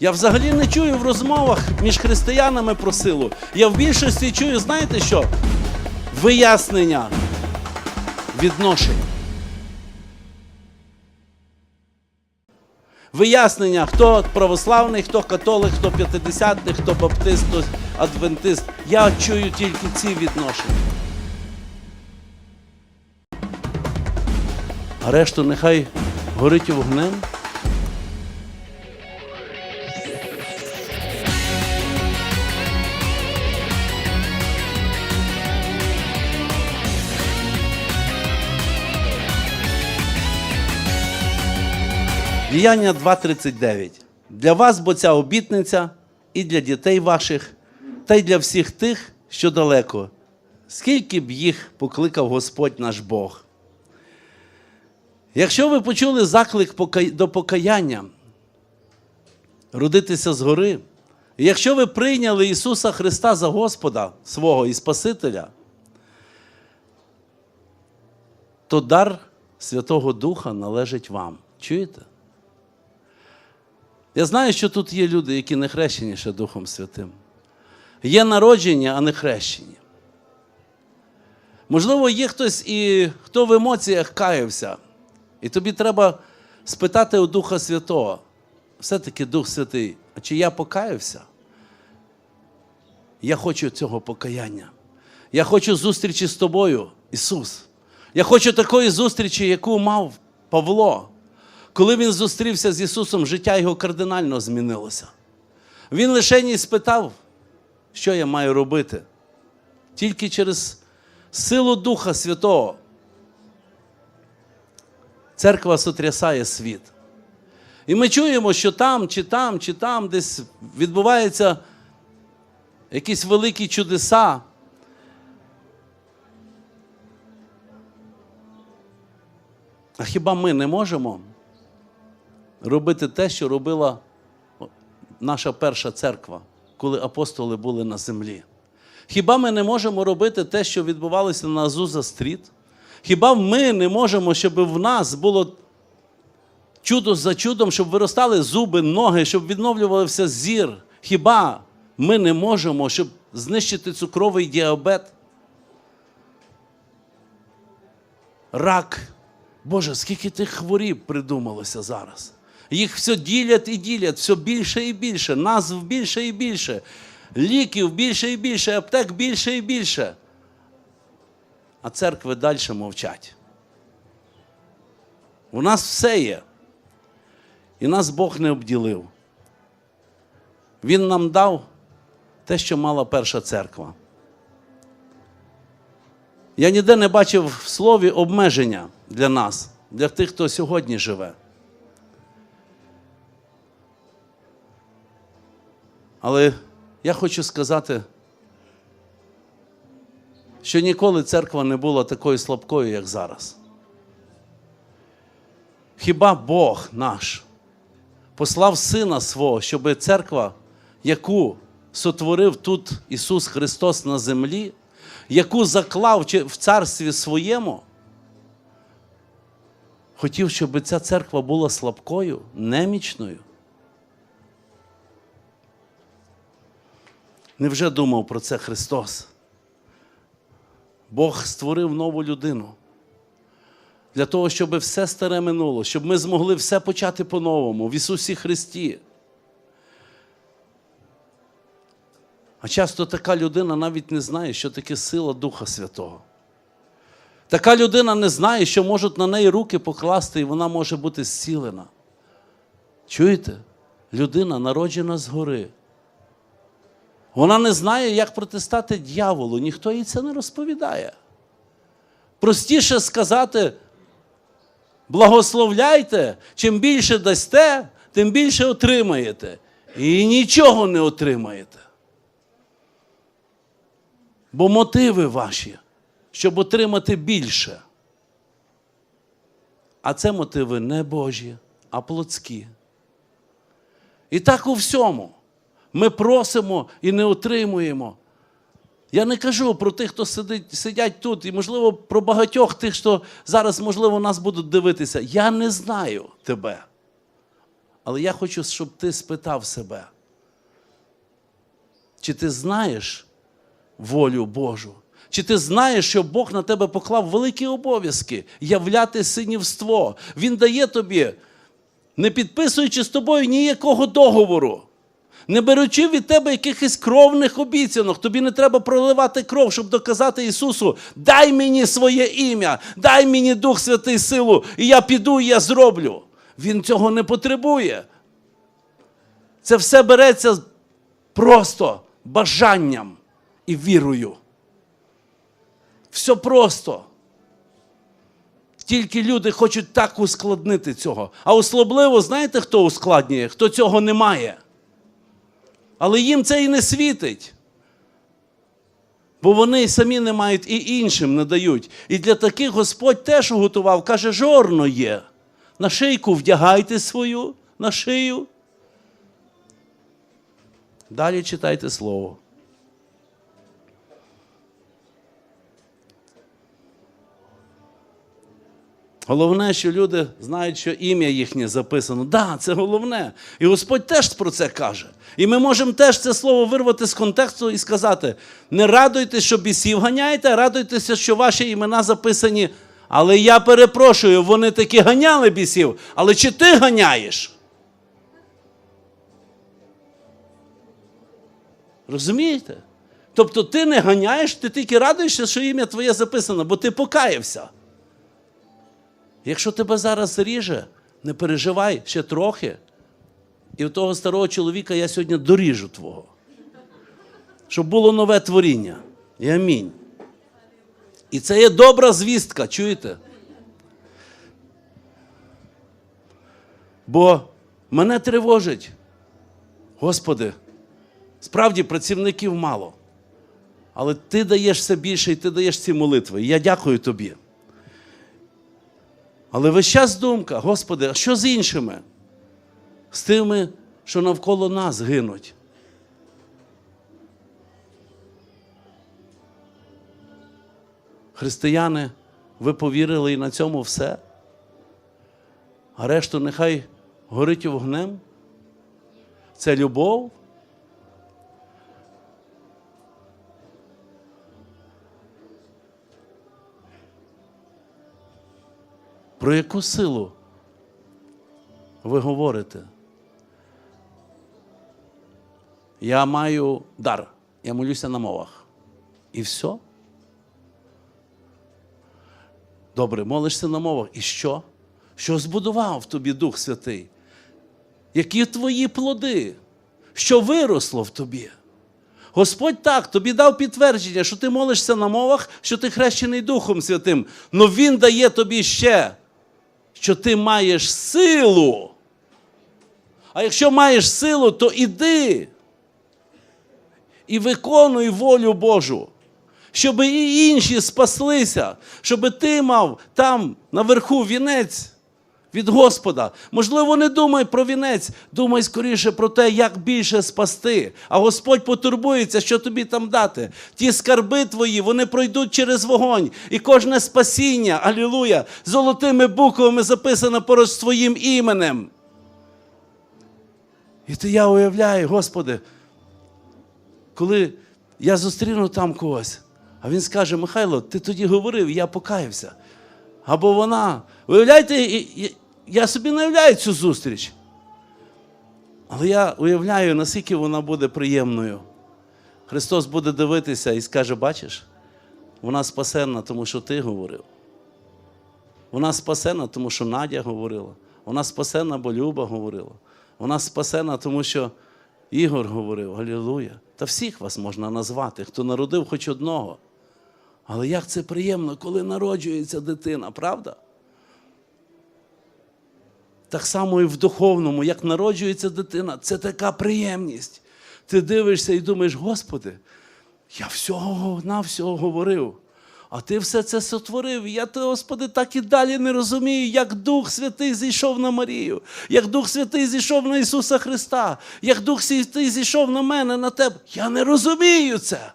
Я взагалі не чую в розмовах між християнами про силу. Я в більшості чую, знаєте що? Вияснення відношень. Вияснення, хто православний, хто католик, хто п'ятидесятник, хто баптист, хто адвентист. Я чую тільки ці відношення. А решту нехай горить вогнем. Діяння 2.39. Для вас, бо ця обітниця, і для дітей ваших, та й для всіх тих, що далеко, скільки б їх покликав Господь наш Бог. Якщо ви почули заклик до покаяння, родитися згори, і якщо ви прийняли Ісуса Христа за Господа свого і Спасителя, то дар Святого Духа належить вам. Чуєте? Я знаю, що тут є люди, які не хрещені ще Духом Святим. Є народження, а не хрещені. Можливо, є хтось, і хто в емоціях каявся. І тобі треба спитати у Духа Святого. Все-таки Дух Святий, а чи я покаявся? Я хочу цього покаяння. Я хочу зустрічі з тобою, Ісус. Я хочу такої зустрічі, яку мав Павло. Коли він зустрівся з Ісусом, життя його кардинально змінилося. Він лише не спитав, що я маю робити. Тільки через силу Духа Святого церква сотрясає світ. І ми чуємо, що там, чи там, чи там десь відбуваються якісь великі чудеса. А хіба ми не можемо робити те, що робила наша перша церква, коли апостоли були на землі? Хіба ми не можемо робити те, що відбувалося на Азуза Стріт? Хіба ми не можемо, щоб в нас було чудо за чудом, щоб виростали зуби, ноги, щоб відновлювався зір? Хіба ми не можемо, щоб знищити цукровий діабет? Рак. Боже, скільки тих хворіб придумалося зараз. Їх все ділять і ділять, все більше і більше, назв більше і більше, ліків більше і більше, аптек більше і більше. А церкви далі мовчать. У нас все є. І нас Бог не обділив. Він нам дав те, що мала перша церква. Я ніде не бачив в слові обмеження для нас, для тих, хто сьогодні живе. Але я хочу сказати, що ніколи церква не була такою слабкою, як зараз. Хіба Бог наш послав Сина свого, щоб церква, яку сотворив тут Ісус Христос на землі, яку заклав в царстві своєму, хотів, щоб ця церква була слабкою, немічною. Невже думав про це Христос? Бог створив нову людину для того, щоб все старе минуло, щоб ми змогли все почати по-новому в Ісусі Христі. А часто така людина навіть не знає, що таке сила Духа Святого. Така людина не знає, що можуть на неї руки покласти, і вона може бути зцілена. Чуєте? Людина народжена згори. Вона не знає, як протистати дьяволу, ніхто їй це не розповідає. Простіше сказати, благословляйте, чим більше дасте, тим більше отримаєте. І нічого не отримаєте. Бо мотиви ваші, щоб отримати більше. А це мотиви не Божі, а плотські. І так у всьому. Ми просимо і не отримуємо. Я не кажу про тих, хто сидить, сидять тут, і, можливо, про багатьох тих, хто зараз, можливо, нас будуть дивитися. Я не знаю тебе. Але я хочу, щоб ти спитав себе, чи ти знаєш волю Божу? Чи ти знаєш, що Бог на тебе поклав великі обов'язки являти синівство? Він дає тобі, не підписуючи з тобою ніякого договору, не беручи від тебе якихось кровних обіцянок, тобі не треба проливати кров, щоб доказати Ісусу: дай мені своє ім'я, дай мені Дух Святий силу, і я піду, і я зроблю. Він цього не потребує. Це все береться просто бажанням і вірою. Все просто. Тільки люди хочуть так ускладнити цього. А особливо, знаєте, хто ускладнює? Хто цього не має. Але їм це і не світить. Бо вони самі не мають і іншим не дають. І для таких Господь теж готував, каже, жорно є. На шийку вдягайте свою, на шию. Далі читайте слово. Головне, що люди знають, що ім'я їхнє записано. Так, да, це головне. І Господь теж про це каже. І ми можемо теж це слово вирвати з контексту і сказати: не радуйтесь, що бісів ганяєте, а радуйтеся, що ваші імена записані. Але я перепрошую, вони таки ганяли бісів. Але чи ти ганяєш? Розумієте? Тобто ти не ганяєш, ти тільки радуєшся, що ім'я твоє записано, бо ти покаявся. Якщо тебе зараз ріже, не переживай ще трохи. І у того старого чоловіка я сьогодні доріжу твого. Щоб було нове творіння. І амінь. І це є добра звістка, чуєте? Бо мене тривожить. Господи, справді працівників мало. Але ти даєш все більше і ти даєш ці молитви. І я дякую тобі. Але весь час думка, Господи, а що з іншими? З тими, що навколо нас гинуть. Християни, ви повірили і на цьому все? А решту нехай горить вогнем? Це любов? Про яку силу ви говорите? Я маю дар, я молюся на мовах. І все? Добре, молишся на мовах. І що? Що збудував в тобі Дух Святий? Які твої плоди? Що виросло в тобі? Господь так тобі дав підтвердження, що ти молишся на мовах, що ти хрещений Духом Святим. Но Він дає тобі ще, що ти маєш силу. А якщо маєш силу, то іди і виконуй волю Божу, щоб і інші спаслися, щоб ти мав там наверху вінець від Господа. Можливо, не думай про вінець, думай скоріше про те, як більше спасти. А Господь потурбується, що тобі там дати. Ті скарби твої, вони пройдуть через вогонь. І кожне спасіння, алілуя, золотими буквами записано поруч з твоїм іменем. І ти я уявляю, Господи, коли я зустріну там когось, а він скаже, Михайло, ти тоді говорив, я покаявся. Або вона. Уявляєте, я собі не уявляю цю зустріч. Але я уявляю, наскільки вона буде приємною. Христос буде дивитися і скаже: бачиш, вона спасенна, тому що ти говорив. Вона спасена, тому що Надя говорила. Вона спасена, бо Люба говорила. Вона спасена, тому що Ігор говорив, Галілуя. Та всіх вас можна назвати, хто народив хоч одного. Але як це приємно, коли народжується дитина, правда? Так само і в духовному, як народжується дитина, це така приємність. Ти дивишся і думаєш, Господи, я всього на всього говорив. А ти все це сотворив. Я, ти, Господи, так і далі не розумію, як Дух Святий зійшов на Марію, як Дух Святий зійшов на Ісуса Христа, як Дух Святий зійшов на мене, на тебе. Я не розумію це.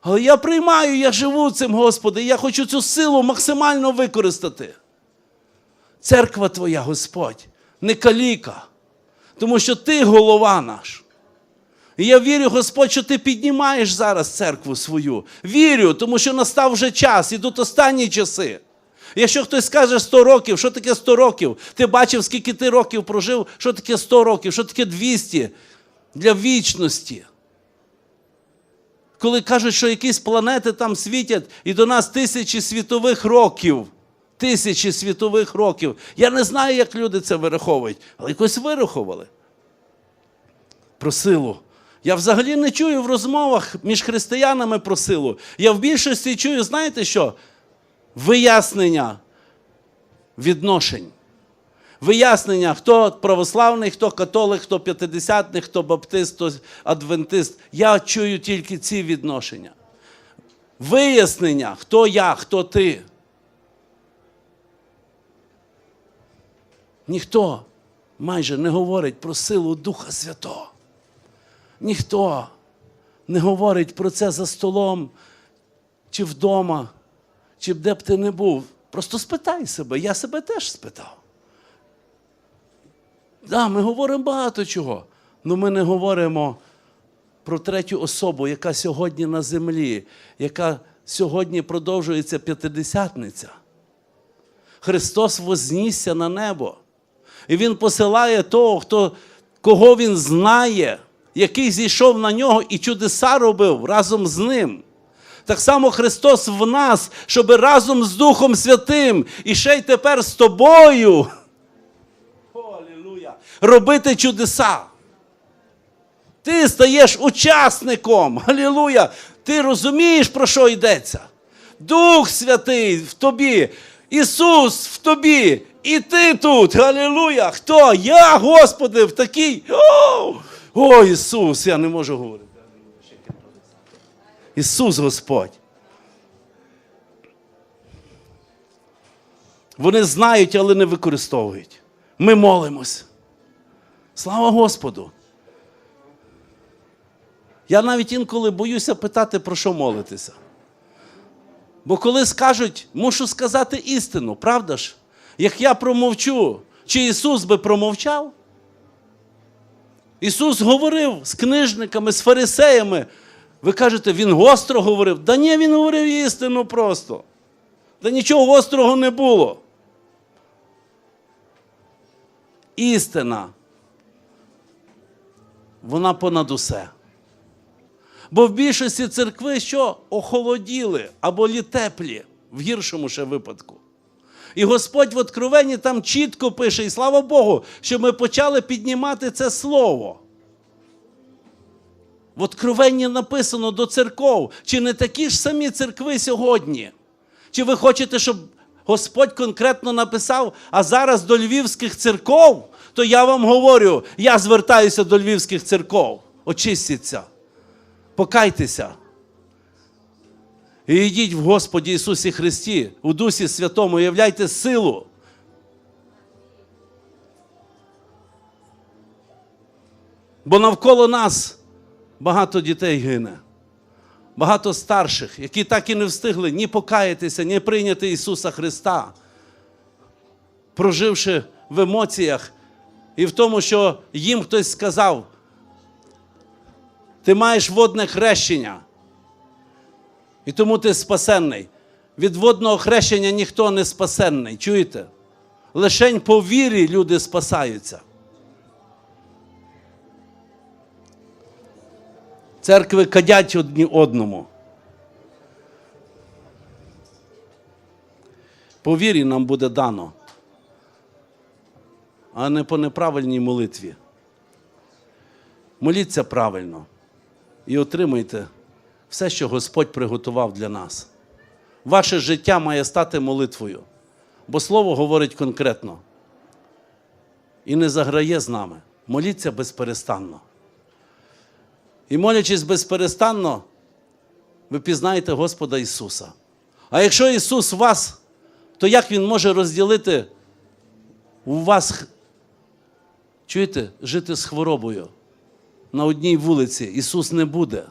Але я приймаю, я живу цим, Господи, я хочу цю силу максимально використати. Церква Твоя, Господь, не каліка. Тому що ти голова наш. І я вірю, Господь, що ти піднімаєш зараз церкву свою. Вірю, тому що настав вже час, ідуть останні часи. Якщо хтось скаже 100 років, що таке 100 років? Ти бачив, скільки ти років прожив, що таке 100 років, що таке 200 для вічності. Коли кажуть, що якісь планети там світять, і до нас тисячі світових років. Тисячі світових років. Я не знаю, як люди це вираховують, але якось вирахували. Про силу. Я взагалі не чую в розмовах між християнами про силу. Я в більшості чую, знаєте що? Вияснення відношень. Вияснення, хто православний, хто католик, хто п'ятидесятник, хто баптист, хто адвентист. Я чую тільки ці відношення. Вияснення, хто я, хто ти. Ніхто майже не говорить про силу Духа Святого. Ніхто не говорить про це за столом, чи вдома, чи де б ти не був. Просто спитай себе, я себе теж спитав. Да, ми говоримо багато чого, але ми не говоримо про третю особу, яка сьогодні на землі, яка сьогодні продовжується п'ятидесятниця. Христос вознісся на небо. І Він посилає того, хто, кого Він знає, який зійшов на нього і чудеса робив разом з ним. Так само Христос в нас, щоб разом з Духом Святим і ще й тепер з тобою робити чудеса. Ти стаєш учасником. Алілуя! Ти розумієш, про що йдеться? Дух Святий в тобі, Ісус в тобі, і ти тут. Алілуя! Хто? Я, Господи, в такій. О, О Ісус, я не можу говорити. Ісус Господь. Вони знають, але не використовують. Ми молимось. Слава Господу. Я навіть інколи боюся питати, про що молитися. Бо коли скажуть, мушу сказати істину, правда ж? Як я промовчу, чи Ісус би промовчав? Ісус говорив з книжниками, з фарисеями. Ви кажете, Він гостро говорив. Да ні, Він говорив істину просто. Да нічого гострого не було. Істина. Вона понад усе. Бо в більшості церкви що? Охолоділи або літеплі, в гіршому ще випадку. І Господь в Откровенні там чітко пише, і слава Богу, що ми почали піднімати це слово. В Откровенні написано до церков, чи не такі ж самі церкви сьогодні? Чи ви хочете, щоб Господь конкретно написав, а зараз до львівських церков, то я вам говорю, я звертаюся до львівських церков. Очистіться, покайтеся. І йдіть в Господі Ісусі Христі, у Дусі Святому, являйте силу. Бо навколо нас багато дітей гине, багато старших, які так і не встигли ні покаятися, ні прийняти Ісуса Христа, проживши в емоціях і в тому, що їм хтось сказав, ти маєш водне хрещення. І тому ти спасенний. Від водного хрещення ніхто не спасенний. Чуєте? Лишень по вірі люди спасаються. Церкви кадять одні одному. По вірі нам буде дано, а не по неправильній молитві. Моліться правильно і отримуйте все, що Господь приготував для нас. Ваше життя має стати молитвою, бо Слово говорить конкретно. І не заграє з нами. Моліться безперестанно. І молячись безперестанно, ви пізнаєте Господа Ісуса. А якщо Ісус вас, то як Він може розділити у вас, чуєте, жити з хворобою? На одній вулиці Ісус не буде.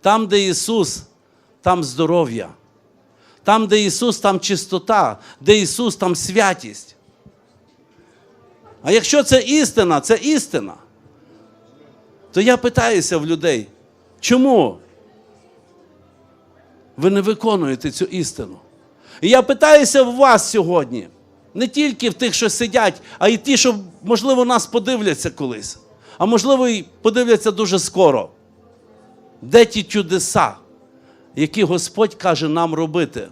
Там, де Ісус, там здоров'я. Там, де Ісус, там чистота, де Ісус, там святість. А якщо це істина, це істина. То я питаюся в людей, чому ви не виконуєте цю істину? І я питаюся в вас сьогодні, не тільки в тих, що сидять, а й ті, що, можливо, нас подивляться колись, а можливо, і подивляться дуже скоро. Де ті чудеса, які Господь каже нам робити?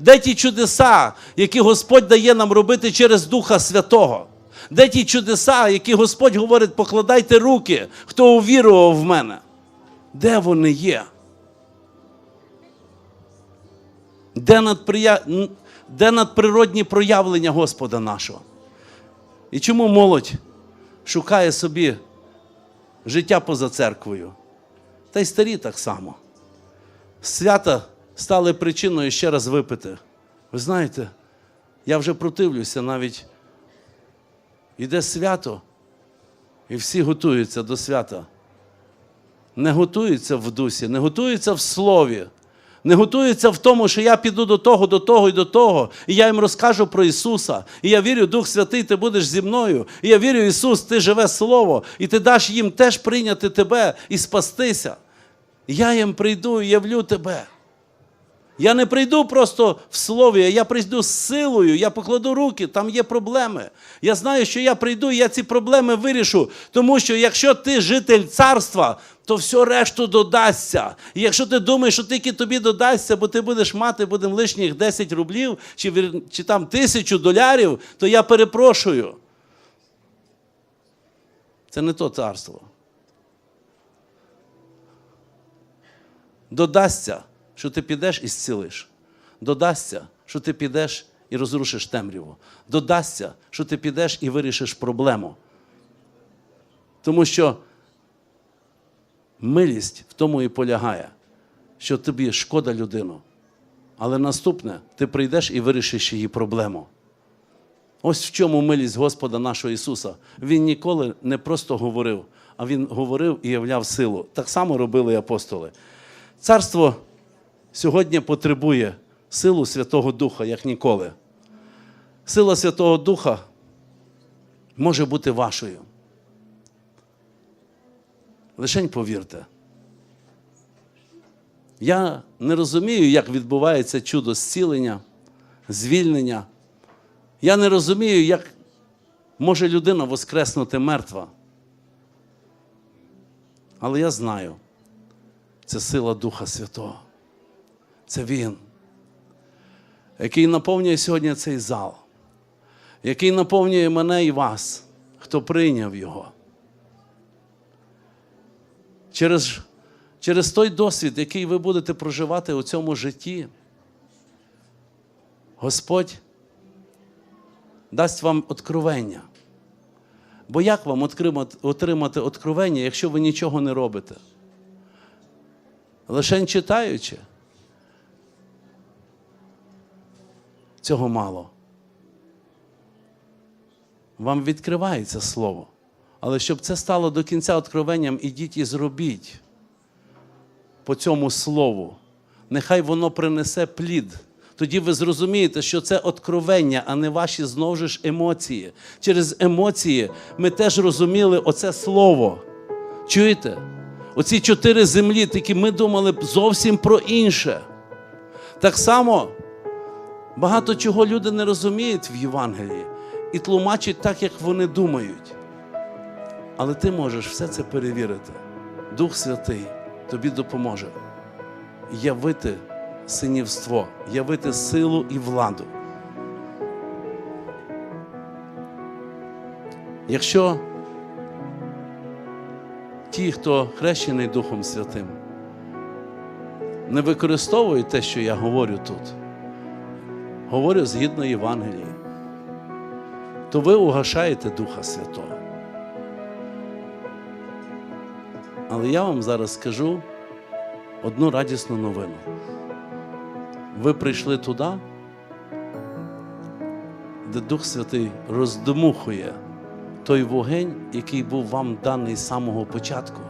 Де ті чудеса, які Господь дає нам робити через Духа Святого? Де ті чудеса, які Господь говорить, покладайте руки, хто увірував в мене? Де вони є? Де, надприя... Де надприродні проявлення Господа нашого? І чому молодь шукає собі життя поза церквою? Та й старі так само. Свята стали причиною ще раз випити. Ви знаєте, я вже противлюся навіть. Іде свято, і всі готуються до свята. Не готуються в дусі, не готуються в слові, не готуються в тому, що я піду до того, до того і до того, і я їм розкажу про Ісуса. І я вірю, Дух Святий, ти будеш зі мною. І я вірю, Ісус, ти живе Слово, і ти даш їм теж прийняти тебе і спастися. Я їм прийду і явлю тебе. Я не прийду просто в слові, я прийду з силою, я покладу руки, там є проблеми. Я знаю, що я прийду і я ці проблеми вирішу. Тому що якщо ти житель царства, то все решту додасться. І якщо ти думаєш, що тільки тобі додасться, бо ти будеш мати будем лишніх 10 рублів чи, чи там тисячу долярів, то я перепрошую. Це не то царство. Додасться, що ти підеш і зцілиш. Додасться, що ти підеш і розрушиш темряву. Додасться, що ти підеш і вирішиш проблему. Тому що милість в тому і полягає, що тобі шкода людину. Але наступне, ти прийдеш і вирішиш її проблему. Ось в чому милість Господа нашого Ісуса. Він ніколи не просто говорив, а Він говорив і являв силу. Так само робили апостоли. Царство сьогодні потребує силу Святого Духа, як ніколи. Сила Святого Духа може бути вашою. Лишень повірте. Я не розумію, як відбувається чудо зцілення, звільнення. Я не розумію, як може людина воскреснути мертва. Але я знаю, це сила Духа Святого. Це Він, який наповнює сьогодні цей зал, який наповнює мене і вас, хто прийняв його. Через, через той досвід, який ви будете проживати у цьому житті, Господь дасть вам откровення. Бо як вам отримати, откровення, якщо ви нічого не робите? Лишень читаючи. Цього мало. Вам відкривається слово. Але щоб це стало до кінця откровенням, ідіть і зробіть по цьому слову. Нехай воно принесе плід. Тоді ви зрозумієте, що це откровення, а не ваші знову ж емоції. Через емоції ми теж розуміли оце слово. Чуєте? Оці чотири землі, тільки ми думали зовсім про інше. Так само багато чого люди не розуміють в Євангелії і тлумачать так, як вони думають. Але ти можеш все це перевірити. Дух Святий тобі допоможе явити синівство, явити силу і владу. Якщо ті, хто хрещений Духом Святим, не використовують те, що я говорю тут, говорю згідно Євангелії, то ви угашаєте Духа Святого. Але я вам зараз скажу одну радісну новину. Ви прийшли туди, де Дух Святий роздмухує той вогонь, який був вам даний з самого початку.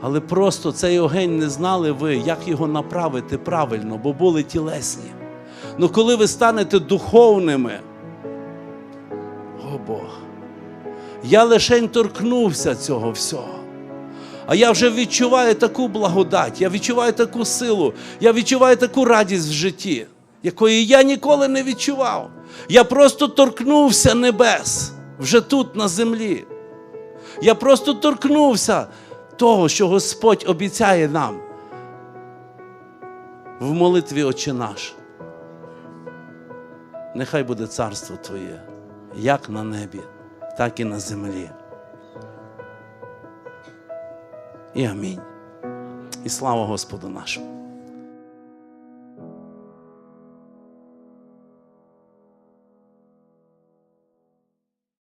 Але просто цей огонь не знали ви, як його направити правильно, бо були тілесні. Ну коли ви станете духовними, о Бог, Я лишень торкнувся цього всього. А я вже відчуваю таку благодать, я відчуваю таку силу, я відчуваю таку радість в житті, якої я ніколи не відчував. Я просто торкнувся небес вже тут, на землі. Я просто торкнувся того, що Господь обіцяє нам в молитві Отче наш. Нехай буде царство Твоє, як на небі, так і на землі. І амінь. І слава Господу нашому.